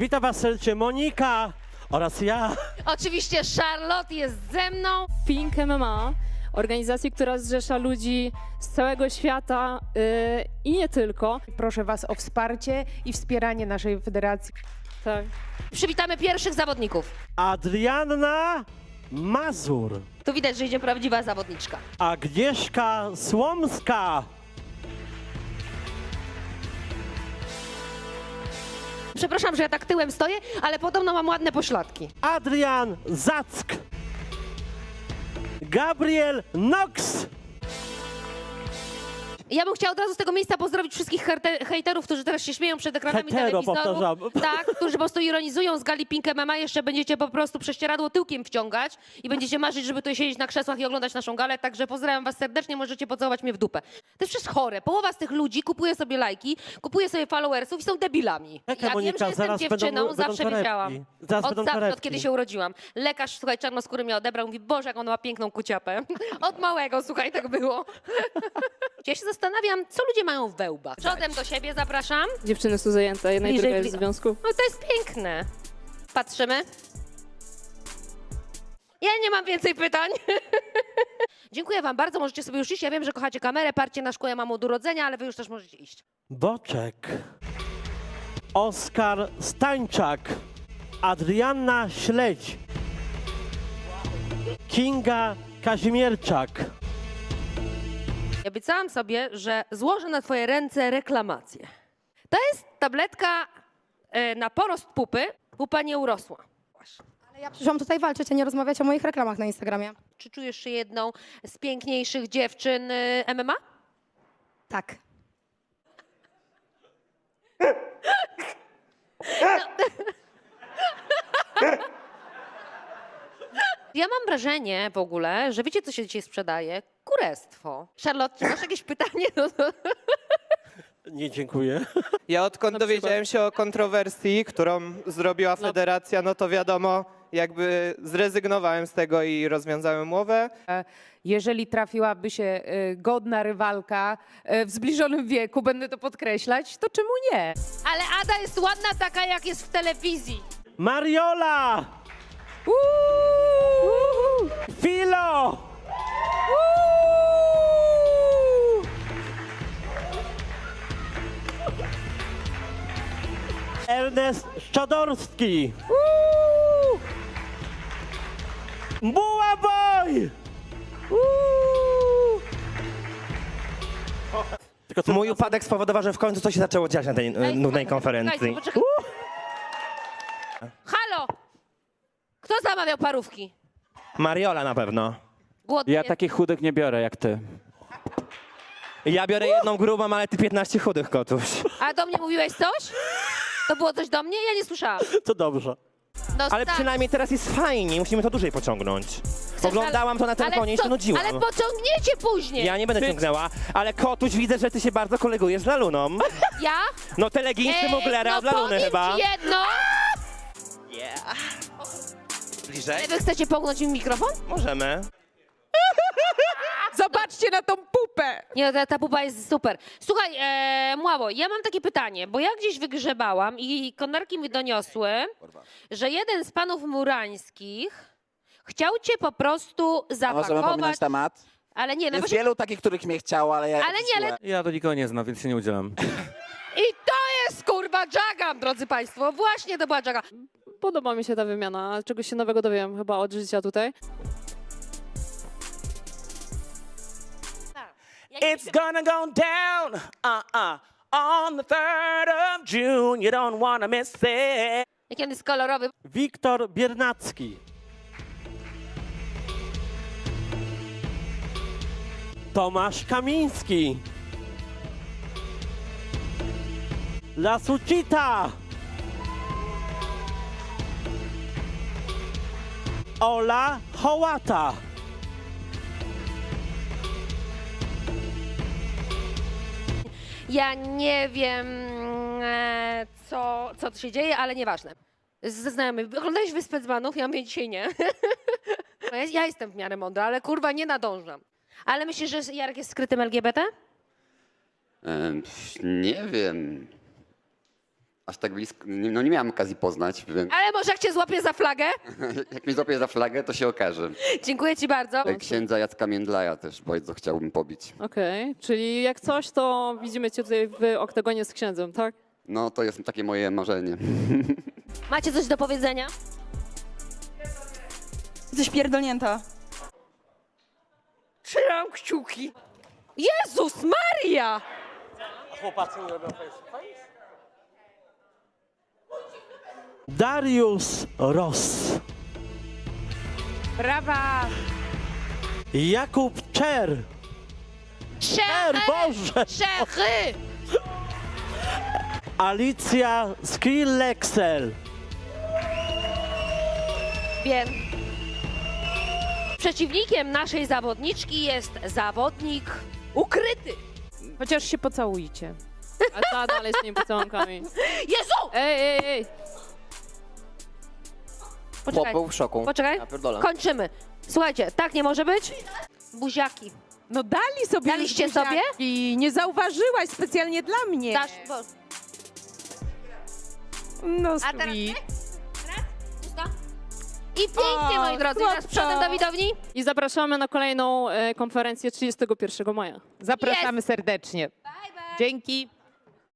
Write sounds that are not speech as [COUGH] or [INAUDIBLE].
Witam was serdecznie Monika oraz ja. Oczywiście Charlotte jest ze mną. Pink MMA, organizacji, która zrzesza ludzi z całego świata yy, i nie tylko. Proszę Was o wsparcie i wspieranie naszej federacji. Tak. Przywitamy pierwszych zawodników. Adrianna Mazur. Tu widać, że idzie prawdziwa zawodniczka. Agnieszka Słomska. Przepraszam, że ja tak tyłem stoję, ale podobno mam ładne pośladki. Adrian Zack. Gabriel Knox. Ja bym chciała od razu z tego miejsca pozdrowić wszystkich herte- hejterów, którzy teraz się śmieją przed ekranami Hetero, telewizorów. powtarzam. Tak, którzy po prostu ironizują z gali Pink MMA. Jeszcze będziecie po prostu prześcieradło tyłkiem wciągać i będziecie marzyć, żeby tu siedzieć na krzesłach i oglądać naszą galę. Także pozdrawiam was serdecznie, możecie pocałować mnie w dupę. To jest przecież chore. Połowa z tych ludzi kupuje sobie lajki, kupuje sobie followersów i są debilami. Czekaj, ja wiem, Monika, że jestem zaraz dziewczyną, będą- zawsze torebki. wiedziałam. Zaraz od będą zawsze, od torebki. kiedy się urodziłam. Lekarz, słuchaj, czarnoskóry mnie odebrał, mówi, Boże, jak on ma piękną kuciapę. [LAUGHS] Od małego, słuchaj, tak było. [LAUGHS] Ja się zastanawiam, co ludzie mają w wełbach. Przodem do siebie zapraszam. Dziewczyny są zajęte, jedna i Bliżej, druga jest w związku. No to jest piękne. Patrzymy. Ja nie mam więcej pytań. [LAUGHS] Dziękuję wam bardzo, możecie sobie już iść. Ja wiem, że kochacie kamerę, parcie na szkło, ja mam od urodzenia, ale wy już też możecie iść. Boczek. Oskar Stańczak. Adrianna Śledź. Kinga Kazimierczak. Obiecałam sobie, że złożę na twoje ręce reklamację. To jest tabletka e, na porost pupy. Pupa nie urosła. Ale ja przyszłam tutaj walczyć, a nie rozmawiać o moich reklamach na Instagramie. Czy czujesz się jedną z piękniejszych dziewczyn y, MMA? Tak. Ja mam wrażenie w ogóle, że wiecie, co się dzisiaj sprzedaje? Kurestwo. Charlotte, czy masz jakieś pytanie? No, no. Nie, dziękuję. Ja odkąd dowiedziałem się o kontrowersji, którą zrobiła federacja, no to wiadomo, jakby zrezygnowałem z tego i rozwiązałem umowę. Jeżeli trafiłaby się e, godna rywalka e, w zbliżonym wieku, będę to podkreślać, to czemu nie? Ale Ada jest ładna taka, jak jest w telewizji. Mariola! Filo! Ernest Szczodorski! Buła Boy! Tylko co Mój upadek spowodował, że w końcu coś się zaczęło dziać na tej e, Ej, nudnej konferencji. poczekaj. Halo! Kto zamawiał parówki? Mariola na pewno. Głodny Ja jest. takich chudych nie biorę jak ty. Ja biorę jedną grubą, ale ty 15 chudych kotuś. A do mnie mówiłeś coś? To było coś do mnie? Ja nie słyszałam. [LAUGHS] To dobrze. No, Ale stary. przynajmniej teraz jest fajnie, musimy to dłużej pociągnąć. Oglądałam to na telefonie i się nudziłam. Ale pociągniecie później. Ja nie będę ciągnęła, ale kotuś widzę, że ty się bardzo kolegujesz z Laluną. Ja? No te leginsy Eee, Muglera no od Laluny powiem chyba. ci jedno. Bliżej? Wy chcecie połknąć mi mikrofon? Możemy. Zobaczcie na tą pupę! Nie, ta, ta pupa jest super. Słuchaj, e, Młało, ja mam takie pytanie, bo ja gdzieś wygrzebałam i konarki mi doniosły, że jeden z panów murańskich chciał cię po prostu Możemy zapakować, pominąć temat. ale nie, no Jest właśnie, wielu takich, których mnie chciało, ale ja... Ale nie, ale- Ja do nikogo nie znam, więc się nie udzielam. i to jest kurwa Jaga, drodzy państwo, właśnie to była Jaga. Podoba mi się ta wymiana, czegoś się nowego dowiem chyba od życia tutaj. It's gonna go down, uh-uh, on the 3rd of June. You don't wanna miss it. Jaki on jest kolorowy. Wiktor Biernacki. Tomasz Kamiński. Lasucita. Ola Hołata. Ja nie wiem, e, co, co tu się dzieje, ale nieważne. Ze znajomych. Oglądałeś Wyspę Dzbanów? Ja mówię dzisiaj nie. [LAUGHS] Ja, jestem w miarę mądra, ale kurwa nie nadążam. Ale myślisz, że Jarek jest skrytym LGBT? Nie wiem. Aż tak blisko, no nie miałem okazji poznać, więc Ale może jak cię złapię za flagę? [LAUGHS] jak mnie złapie za flagę, to się okaże. Dziękuję ci bardzo. Księdza Jacka Międlaja też bardzo chciałbym pobić. Okej, czyli jak coś, to widzimy cię tutaj w oktagonie z księdzem, tak? No to jest takie moje marzenie. [LAUGHS] Macie coś do powiedzenia? Jesteś pierdolnięta. Trzymam kciuki. Jezus Maria! Chłopacy nie robią face Darius Ross. Brawa! Jakub Czer. Czer, Boże. Czechy! Alicja Skrillexel. Wiem. Przeciwnikiem naszej zawodniczki jest zawodnik ukryty. Chociaż się pocałujcie. [LAUGHS] A ta dalej z tymi pocałunkami. Jezu! Ej, ej, ej! Poczekaj, w szoku. poczekaj. Ja pierdolę. Kończymy. Słuchajcie, tak nie może być. Buziaki. No dali sobie Daliście już sobie? buziaki. Nie zauważyłaś specjalnie dla mnie. Dasz, bo... No A teraz sweet. Usta. I pięknie, O, moi drodzy. Teraz słodko. przodem do widowni. I zapraszamy na kolejną e, konferencję 31 maja. Zapraszamy serdecznie. Bye, bye. Dzięki.